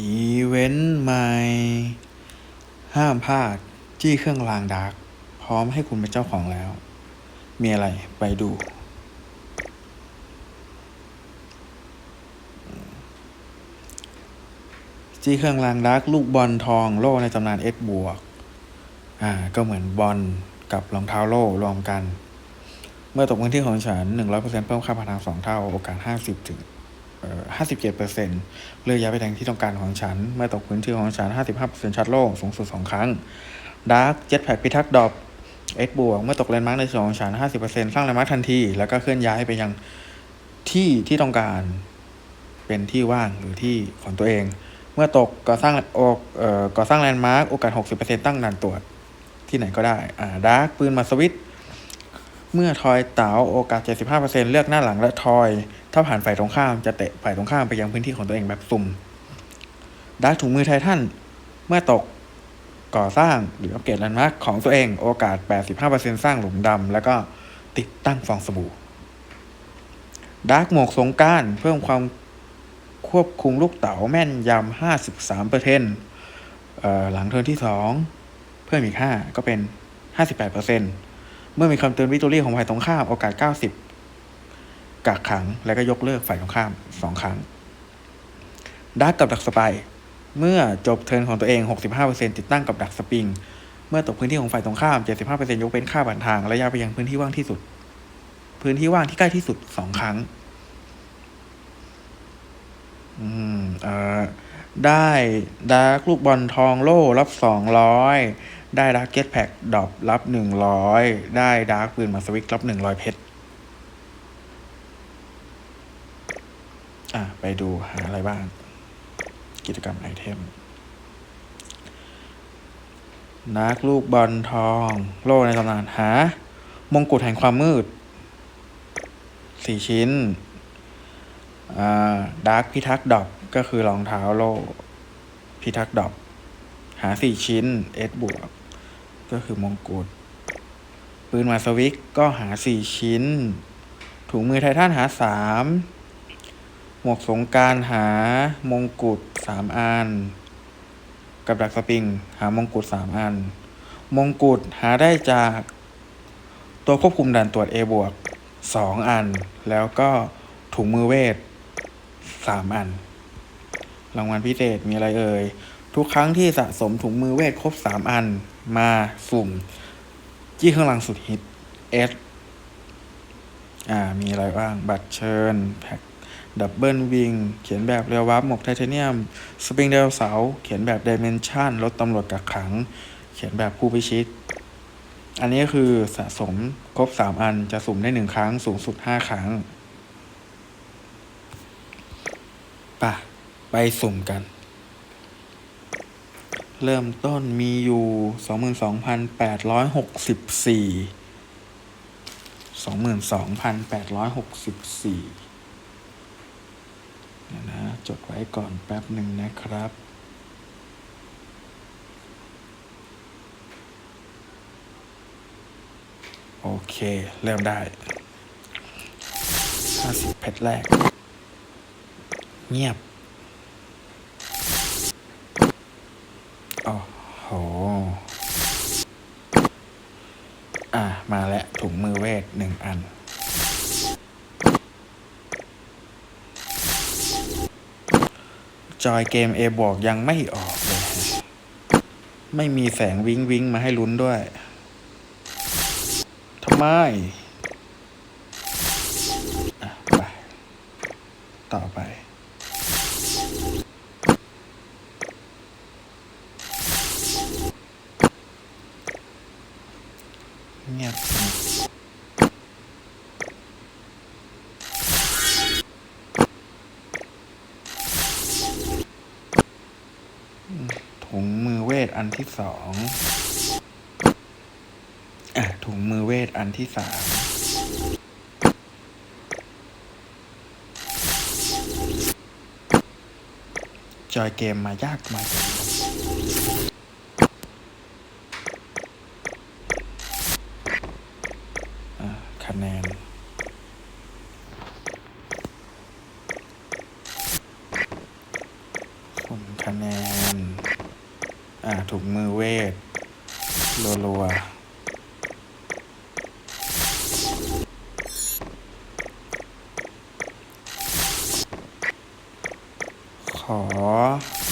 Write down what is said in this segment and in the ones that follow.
อีเวนต์ใหม่ ห้ามพลาด จี้เครื่องรางดาร์กพร้อมให้คุณเป็นเจ้าของแล้ว มีอะไรไปดู จี้เครื่องรางดาร์กลูกบอลทองโล่ในตำนานเอ็ดบวก อ่า ก็เหมือนบอลกับรองเท้าโล่รวมกัน เมื่อตกพื้นที่ของฉัน 100%เพิ่มค่าพลังสองเท่า โอกาส 50ถึงเอ่อ 57%เลือกย้ายไปแทงที่ต้องการของฉัน เมื่อตกพื้นที่ของฉัน 55%ชัดโล่งสูงสุด 2 ครั้งดาร์กเจ็ตแพ็กพิทักษ์ดอบเอ็ดบวกเมื่อตกแลนด์มาร์กในส่วนของฉัน 50%สร้างแลนด์มาร์กทันที แล้วก็เคลื่อนย้ายไปยังที่ที่ต้องการเป็นที่ว่างหรือที่ของตัวเอง เมื่อตกก่อสร้างโอกเอ่อก่อสร้างแลนด์มาร์กโอกาส 60%ตั้งด่านตรวจที่ไหนก็ได้อ่าดาร์กปืนมาสวิต เมื่อทอยเต๋าโอกาส 75%เลือกหน้าหลังและทอย ถ้าผ่านฝ่ายตรงข้ามจะเตะฝ่ายตรงข้ามไปยังพื้นที่ของตัวเองแบบสุ่มดาร์กถุงมือไททันเมื่อตกก่อสร้างหรืออัปเกรดแลนด์มาร์คของตัวเองโอกาส 85%สร้างหลุมดำแล้วก็ติดตั้งฟองสบู่ดาร์กหมวกสงการเพิ่มความควบคุมลูกเต๋าแม่นยำ 53%เอ่อหลังเทิร์นที่ 2 เพิ่มอีก 5 ก็เป็น 58%เเมื่อมีคำเตือนวิตอรี่ของฝ่ายตรงข้ามโอกาส 90 กักขัง แล้วก็ยกเลิกฝ่ายตรงข้ามสองครั้งดาร์กกับดักสไปเมื่อจบเทิร์นของตัวเอง 65%ติดตั้งกับดักสปริง เมื่อตกพื้นที่ของฝ่ายตรงข้าม 75%ยกเป็นค่าผ่านทางระยะไปยังพื้นที่ว่างที่สุด พื้นที่ว่างที่ใกล้ที่สุดสองครั้ง อืม เอ่อ ได้ดาร์กลูกบอลทองโล่รับสองร้อย ได้ดาร์กเก็ตแพ็กดรอปรับหนึ่งร้อยได้ดาร์กปืนมาสวิกรับหนึ่งร้อยเพชรอะ ไปดูหาอะไรบ้าง กิจกรรมไอเทมนักลูกบอลทอง โล่ในตำนานหามงกุฎแห่งความมืดสี่ชิ้นอ่าดาร์กพิทักษ์ดอบก็คือรองเท้าโล่พิทักษ์ดอบหาสี่ชิ้นเอสบวก ก็คือมงกุฎปืนมาสวิกก็หาสี่ชิ้น ถุงมือไททันหาสามหมวกสงการหามงกุฎสามอัน กับดักสปริง หามงกุฎสามอัน มงกุฎหาได้จาก ตัวควบคุมด่านตรวจ A บวกสองอัน แล้วก็ถุงมือเวทสามอัน รางวัลพิเศษมีอะไรเอ่ย ทุกครั้งที่สะสมถุงมือเวทครบสามอันมาสุ่ม จี้เครื่องรางสุดฮิต S อ่า มีอะไรบ้าง บัตรเชิญ แพ็คดับเบิลวิง เขียนแบบเรียววับหมกไทเทเนียม สปริงเดลเสา เขียนแบบดิเมนชันรถตำรวจกักขัง เขียนแบบผู้พิชิต อันนี้คือสะสมครบสามอันจะสุ่มได้หนึ่งครั้ง สูงสุดห้าครั้ง ป่ะ ไปสุ่มกัน เริ่มต้นมีอยู่สองหมื่นสองพันแปดร้อยหกสิบสี่สองหมื่นสองพันแปดร้อยหกสิบสี่นะจดไว้ก่อนแป๊บหนึ่งนะครับโอเค เริ่มได้ห้าสิบเพชรแรก เงียบ โอ้โห อะ มาแล้วถุงมือเวทหนึ่งอัน จอยเกม A บวกยังไม่ออกเลย ไม่มีแสงวิงวิงมาให้ลุ้นด้วยทำไมไปต่อไป เงียบอืมถุงมือเว ทอันที่สองอะถุงมือเวทอันที่สามจอยเกมมายากมาจังอะคะแนนผมคะคะแนน อ่าถุงมือเวทรัวๆขอ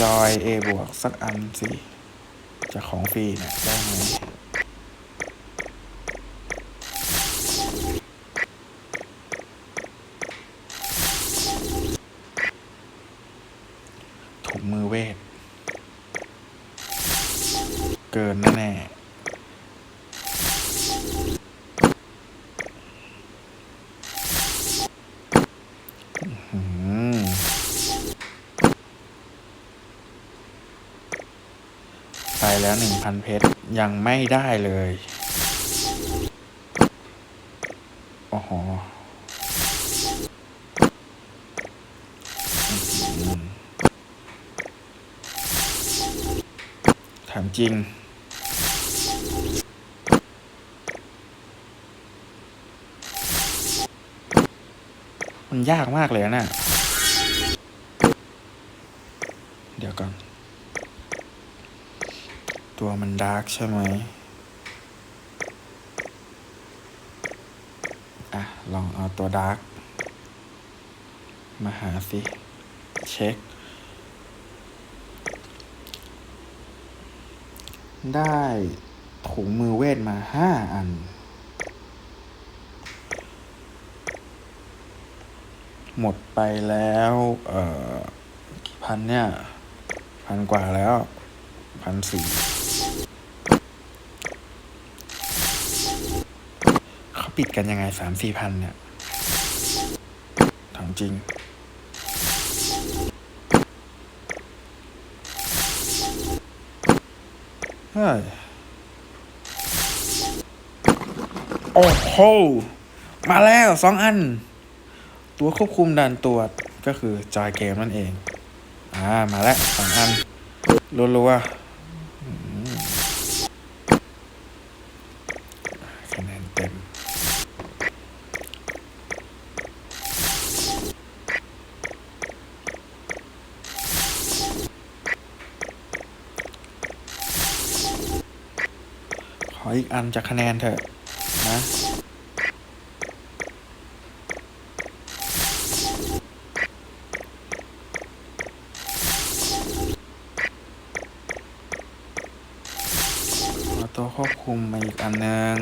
จอย A บวกสักอันสิจากของฟรีเนี่ยได้ไหม ถุงมือเวท เกินแน่ๆอื้อหือไป แล้วหนึ่งพันเพชร ยังไม่ได้เลย โอ้โหอื้อหือถามจริงมันยากมากเลยนะ เดี๋ยวก่อน ตัวมันดาร์กใช่ไหมอะ ลองเอาตัวดาร์กมาหาสิ เช็ค ได้ถุงมือเวทมาห้าอัน หมดไปแล้ว เอ่อ กี่พันเนี่ย พันกว่าแล้ว พันสี่ เขา ปิดกันยังไงสามสี่พันเนี่ยถามจริง เฮ้ย โอ้โห มาแล้วสองอัน ตัวควบคุมด่านตรวจก็คือจอยเกมนั่นเอง อ่า มาแล้วสองอันรัวๆอืมคะแนนเต็ม ขออี กอันจากคะแนนเถอะนะเอาตัวควบคุมมาอีกอันหนึ่ง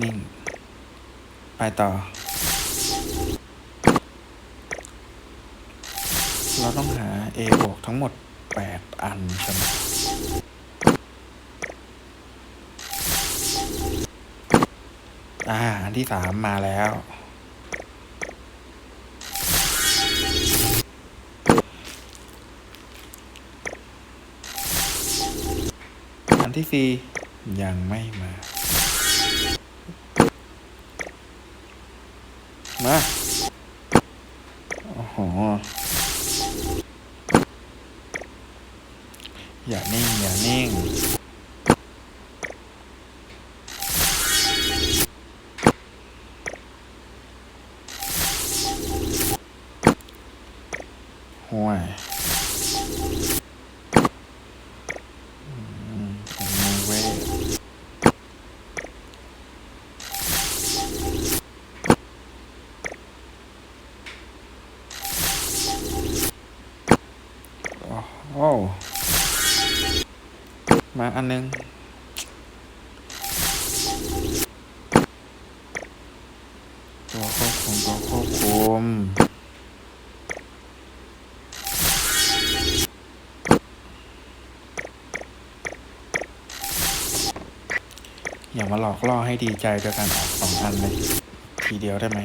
นิ่ง ไปต่อ เราต้องหา A บวก ทั้งหมด 8 อันใช่ไหมอ่า อันที่สามมาแล้ว อันที่สี่ยังไม่มา มา โอ้โห อย่านิ่ง อย่านิ่ง ห่วยอืมถุงมือเวทโอ้ มาอันนึง ตัวควบคุมตัวควบคุมอย่ามาหลอกล่อให้ดีใจโดยการออกสองอันเลย ทีเดียวได้ไหม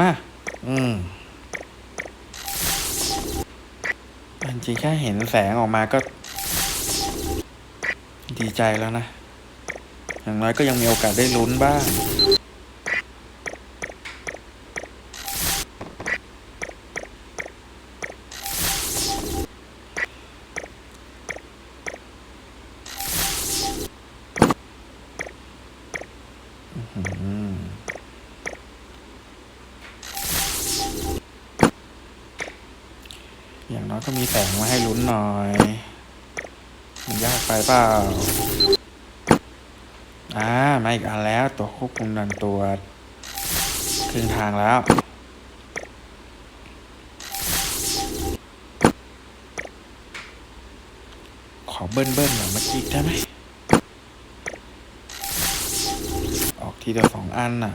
มา อืมอัน จริงแค่เห็นแสงออกมาก็ ดีใจแล้วนะ อย่างน้อยก็ยังมีโอกาสได้ลุ้นบ้าง อ ก็มีแสงมาให้ลุ้นหน่อย มันยากไป เปล่า อ่ามาอีกอันแล้วตัวควบคุมดันตัวครึ่งทางแล้วขอเบิ้ลเบิ้ลแบบเมื่อกี้ได้ไหม ออกทีเดียวสองอันน่ะ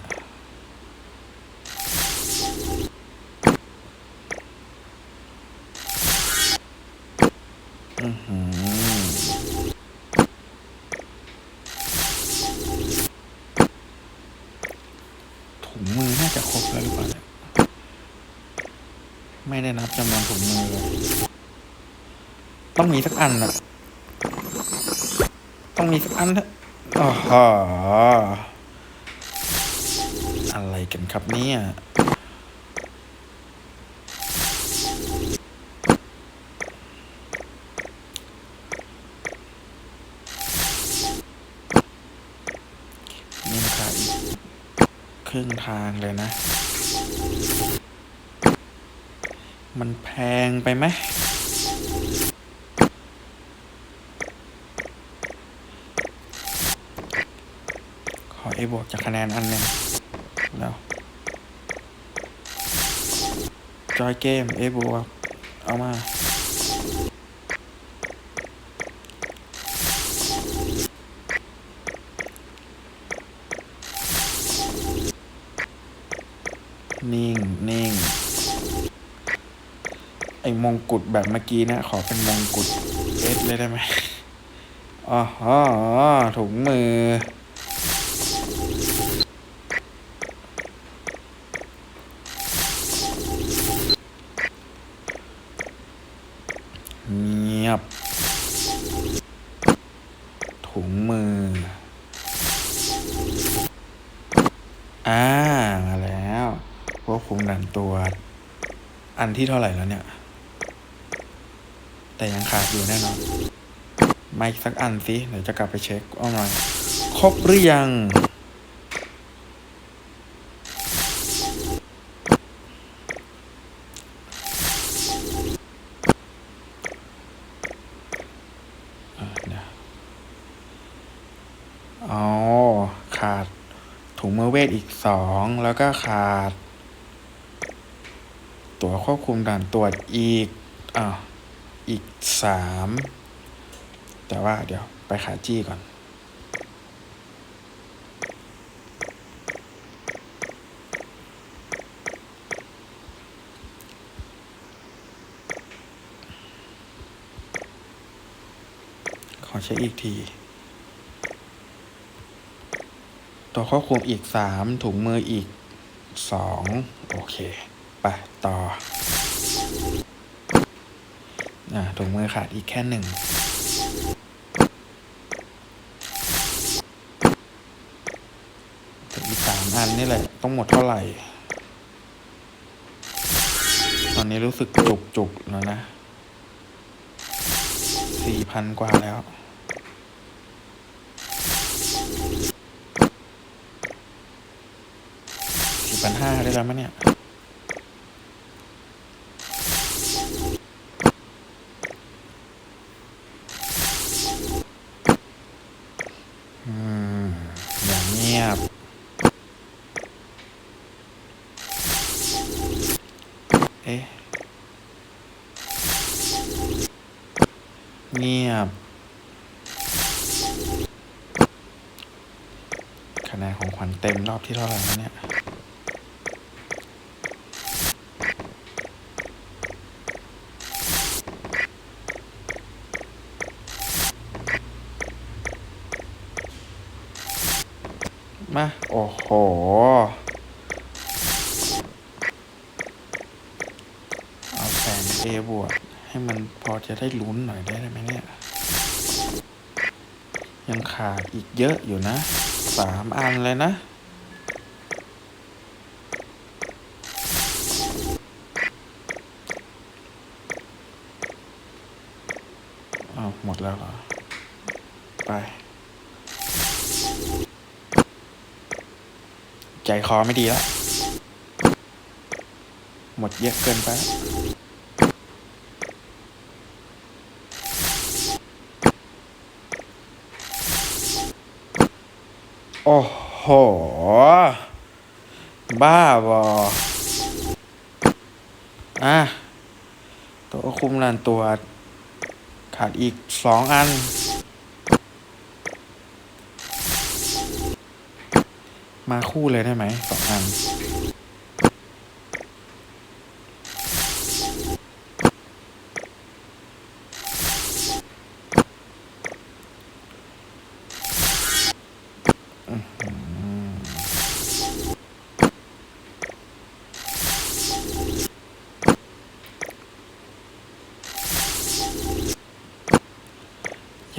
อือหือ ถุงมือน่าจะครบแล้วหรือเปล่าเนี่ยไม่ได้นับจำนวนถุงมือเลย ต้องมีสักอันนะต้องมีสักอันเถอะอ๋อฮะอะไรกันครับเนี่ยนี่ค่ะอีกครึ่งทางเลยนะ มันแพงไปไหม ขอ A บวกจากคะแนนอันหนึ่งแล้วจอยเกม A บวก เอามา นิ่งนิ่งไอ้มงกุฎแบบเมื่อกี้นะขอเป็นมงกุฎเอสเลยได้ไหมอ๋อถุงมือ เงียบ ถุงมือ อ่า มาแล้วควบคุมดันตัว อัน ที่เท่าไหร่แล้วเนี่ย แต่ยังขาดอยู่แน่นอนมาอีกสักอันสิเดี๋ยวจะกลับไปเช็คว่ามันครบหรือยัง อ๋อ ขาดถุงมือเวทอีกสอง แล้วก็ขาด ควบคุมด่านตรวจอีกอ่าอีกสามแต่ว่าเดี๋ยวไปขาจี้ก่อน ขอเช็คอีกที ตัวควบคุมอีกสามถุงมืออีกสองโอเค ต่ออ่าถุงมือขาดอีกแค่หนึ่งอีกสามอันนี่แหละ ต้องหมดเท่าไหร่ ตอนนี้รู้สึกจุกจุกแล้วนะสี่พันกว่าแล้วสี่พันห้าได้แล้วมั้ยเนี่ย อืม อย่างเงียบ เอ๊ะ เงียบ คะแนนของขวัญ เต็มรอบที่เท่าไหร่แล้วเนี่ยมา โอ้โห เอาแสงเอบวกให้มันพอจะได้ลุ้นหน่อยได้ไหมเนี่ย ยังขาดอีกเยอะอยู่นะ สามอันเลยนะ แล้วเหรอ ไป ใจคอไม่ดีแล้ว หมดเยอะเกินไปโอ้โห บ้าบออะ ตัวคุมลานตัว ขาดอีกสองอัน มาคู่เลยได้ไหมสองอัน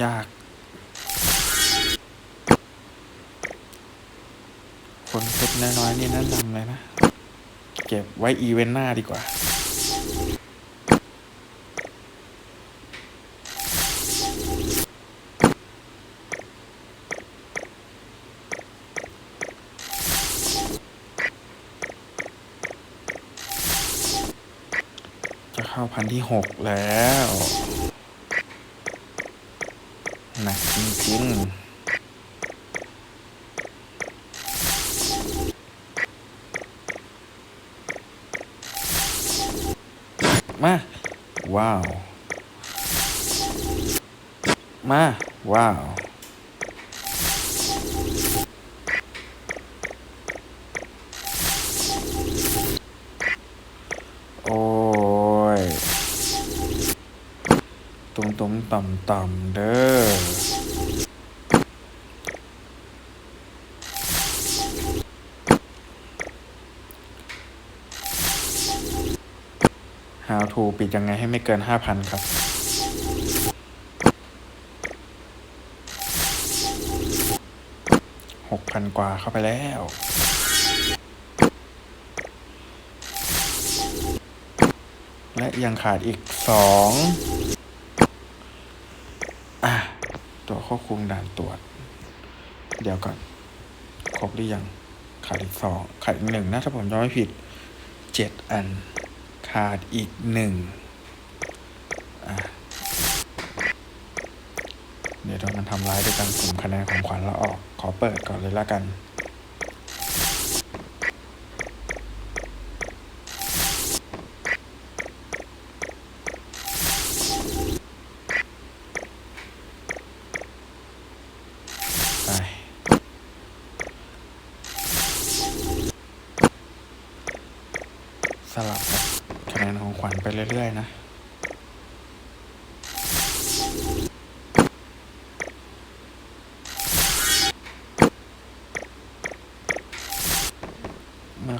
ยาก คนเพชรน้อยๆนี่แนะนำเลยนะ เก็บไว้อีเวนต์หน้าดีกว่าจะเข้าพันที่หกแล้ว หนักจริงๆ มา ว้าว มา ว้าว โอ้ยตุ่มตุ่มต่ำต่ำเด้อ How to ปิดยังไงให้ไม่เกินห้าพันครับ ห กว่าเข้าไปแล้วและยังขาดอีกสองอะ ตัวควบคุมด่านตรวจ เดี๋ยวก่อน ครบหรือยัง ขาดอีกสองขาดอีกหนึ่งนะถ้าผมจำไม่ผิดเจ็ดอัน ขาดอีกหนึ่งอะ เดี๋ยวเรามัน ทำร้ายด้วยการสุ่มคะแนนของขวัญเราออก ขอเปิดก่อนเลยละกัน สลับคะแนนของขวัญไปเรื่อยๆนะ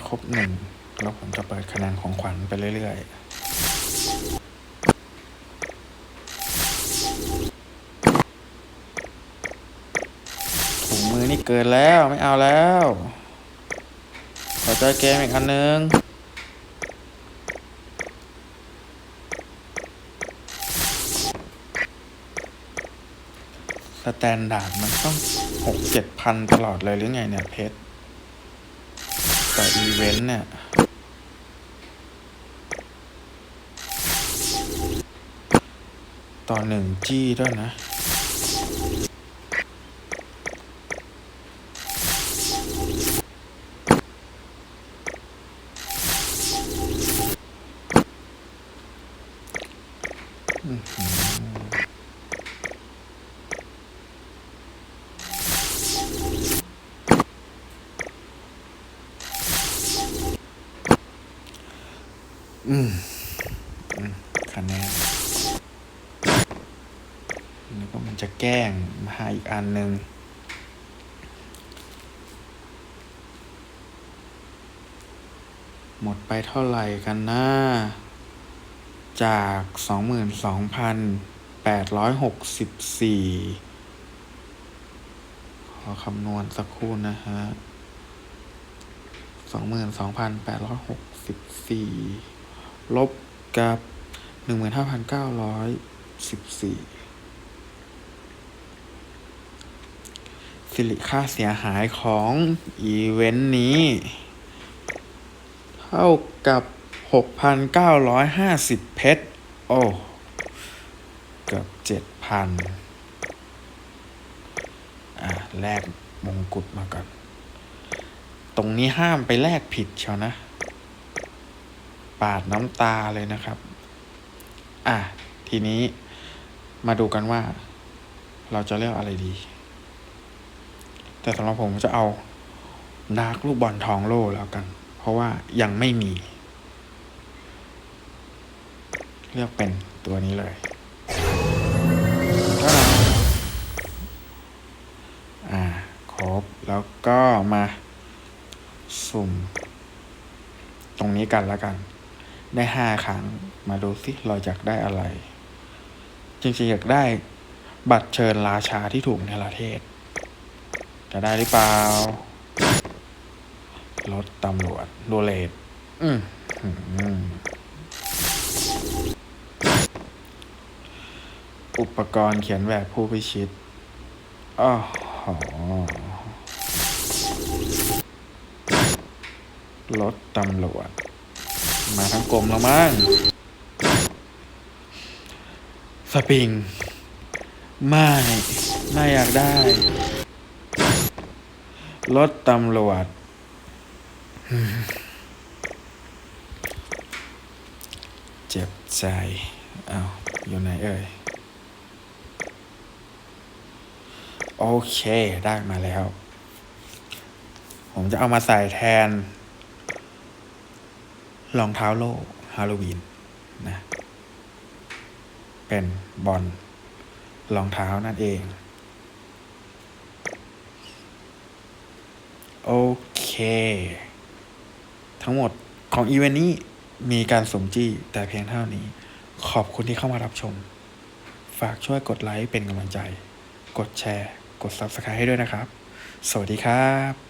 ครบหนึ่งแล้วผมจะเปิดคะแนนของขวัญไปเรื่อยๆถุงมือนี่เกินแล้วไม่เอาแล้ว ขอจอยเกมอีกอันนึงสแตนดาร์ดมันต้องหกเจ็ดพันตลอดเลยหรือไงเนี่ยเพชร อีเวนต์เนี่ยต่อหนึ่งจี้ด้วยนะ อันหนึ่งหมดไปเท่าไหร่กันนะ จาก 22,864 ขอคำนวณสักครู่นะฮะ 22,864 ลบกับ 15,914 สิริค่าเสียหายของอีเวนต์นี้ เท่ากับ 6,950 เพชร โอ้เกือบ7,000 อะ แลกมงกุฎมาก่อน ตรงนี้ห้ามไปแลกผิดเชียวนะ ปาดน้ำตาเลยนะครับ อะ ทีนี้มาดูกันว่า เราจะเลือกอะไรดี แต่สำหรับผมจะเอาดาร์กลูกบอลทองโล่แล้วกัน เพราะว่ายังไม่มี เลือกเป็นตัวนี้เลยก็อ่าครบแล้วก็มาสุ่ม ตรงนี้กันแล้วกัน ได้ห้าครั้ง มาดูสิเราอยากได้อะไร จริงๆอยากได้บัตรเชิญราชาที่ถูกในประเทศ จะได้หรือเปล่า รถตำรวจโรเลตอืมอืมอุปกรณ์เขียนแบบผู้พิชิตอ้อหอรถตำรวจ มาทั้งกลมแล้วมั้ง สปริง ไม่ ไม่อยากได้ รถตำรวจ เจ็บใจ เอาวอยู่ไหนเอ่ย โอเค ได้มาแล้ว ผมจะเอามาใส่แทน รองเท้าโล่ฮาโลวีนนะ เป็นบอลรองเท้านั่นเอง โอเค ทั้งหมดของอีเวนต์นี้มีการสมจี้แต่เพียงเท่านี้ ขอบคุณที่เข้ามารับชม ฝากช่วยกดไลค์เป็นกำลังใจ กดแชร์ กด Subscribe ให้ด้วยนะครับ สวัสดีครับ